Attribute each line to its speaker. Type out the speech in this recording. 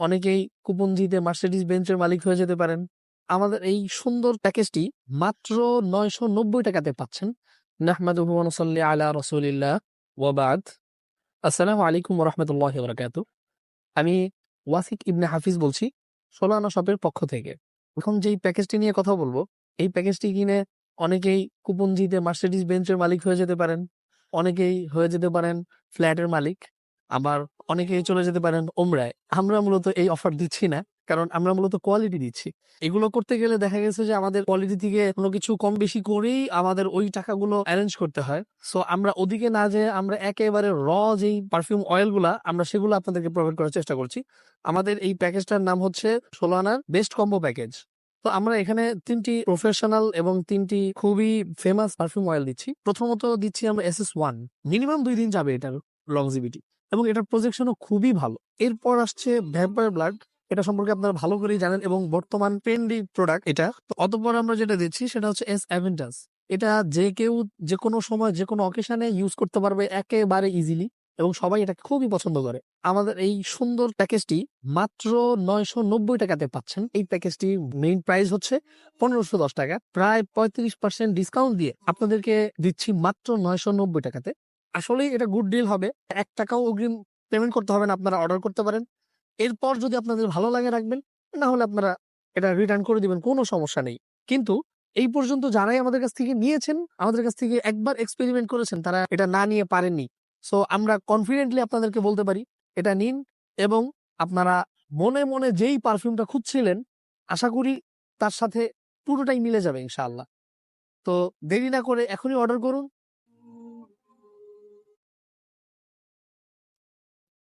Speaker 1: অনেকেই কুপন জিতে মার্সিডিজ বেঞ্চের মালিক হয়ে যেতে পারেন। আমাদের এই সুন্দর প্যাকেজটি মাত্র নয়শো নব্বই টাকাতে পাচ্ছেন। নাহমাদুহু ওয়া নুসাল্লি আলা রাসূলিল্লাহ। ওয়া বাদ। আসসালামু আলাইকুম রাহমাতুল্লাহি ওয়া বারাকাতুহু। আমি ওয়াসিক ইবনে হাফিজ বলছি সোলানা শপের পক্ষ থেকে। এখন যেই প্যাকেজটি নিয়ে কথা বলব, এই প্যাকেজটি কিনে অনেকেই কুপন জিতে মার্সিডিজ বেঞ্চের মালিক হয়ে যেতে পারেন। অনেকেই হয়ে যেতে পারেন ফ্ল্যাটের মালিক। আবার অনেকেই চলে যেতে পারেন ওমরায় আমরা মূলত এই অফার দিচ্ছি না, কারণ আমরা মূলত কোয়ালিটি দিচ্ছি। এগুলো করতে গেলে দেখা গেছে যে আমাদের কোয়ালিটি থেকে কোনো কিছু কম বেশি করেই আমাদের ওই টাকাগুলো অ্যারেঞ্জ করতে হয়। সো আমরা ওদিকে না যে আমরা একেবারে র যেই পারফিউম অয়েলগুলা আমরা সেগুলো আপনাদেরকে প্রোভাইড করার চেষ্টা করছি। আমাদের এই প্যাকেজটার নাম হচ্ছে ষোলো সোলানার বেস্ট কম্বো প্যাকেজ তো আমরা এখানে তিনটি প্রফেশনাল এবং তিনটি খুবই ফেমাস পারফিউম অয়েল দিচ্ছি। প্রথমত দিচ্ছি আমরা এস এস ওয়ান মিনিমাম দুই দিন যাবে এটার লংজিভিটি এবং এটার প্রজেকশনও খুবই ভালো। এরপর আসছে ভ্যাম্পায়ার ব্লাড এটা সম্পর্কে আপনারা ভালো করেই জানেন এবং বর্তমান ট্রেন্ডি প্রোডাক্ট এটা। তো অতপর আমরা যেটা দিচ্ছি সেটা হচ্ছে এস অ্যাভেন্টাস এটা যে কেউ যে কোনো সময় যে কোনো অকেশনে ইউজ করতে পারবে একেবারে ইজিলি এবং সবাই এটা খুবই পছন্দ করে। আমাদের এই সুন্দর প্যাকেজটি মাত্র নয়শো নব্বই টাকাতে পাচ্ছেন। এই প্যাকেজটি মেইন প্রাইস হচ্ছে পনেরোশো দশ টাকা। প্রায় পঁয়ত্রিশ পার্সেন্ট ডিসকাউন্ট দিয়ে আপনাদেরকে দিচ্ছি মাত্র নয়শো নব্বই টাকাতে। আসলেই এটা গুড ডিল হবে। এক টাকাও অগ্রিম পেমেন্ট করতে হবে না, আপনারা অর্ডার করতে পারেন। এরপর যদি আপনাদের ভালো লাগে রাখবেন, না হলে আপনারা এটা রিটার্ন করে দিবেন, কোনো সমস্যা নেই। কিন্তু এই পর্যন্ত যারাই আমাদের কাছ থেকে নিয়েছেন, আমাদের কাছ থেকে একবার এক্সপেরিমেন্ট করেছেন, তারা এটা না নিয়ে পারেননি। সো আমরা কনফিডেন্টলি আপনাদেরকে বলতে পারি, এটা নিন এবং আপনারা মনে মনে যেই পারফিউমটা খুঁজছিলেন, আশা করি তার সাথে পুরোটাই মিলে যাবে ইনশাআল্লাহ। তো দেরি না করে এখনই অর্ডার করুন।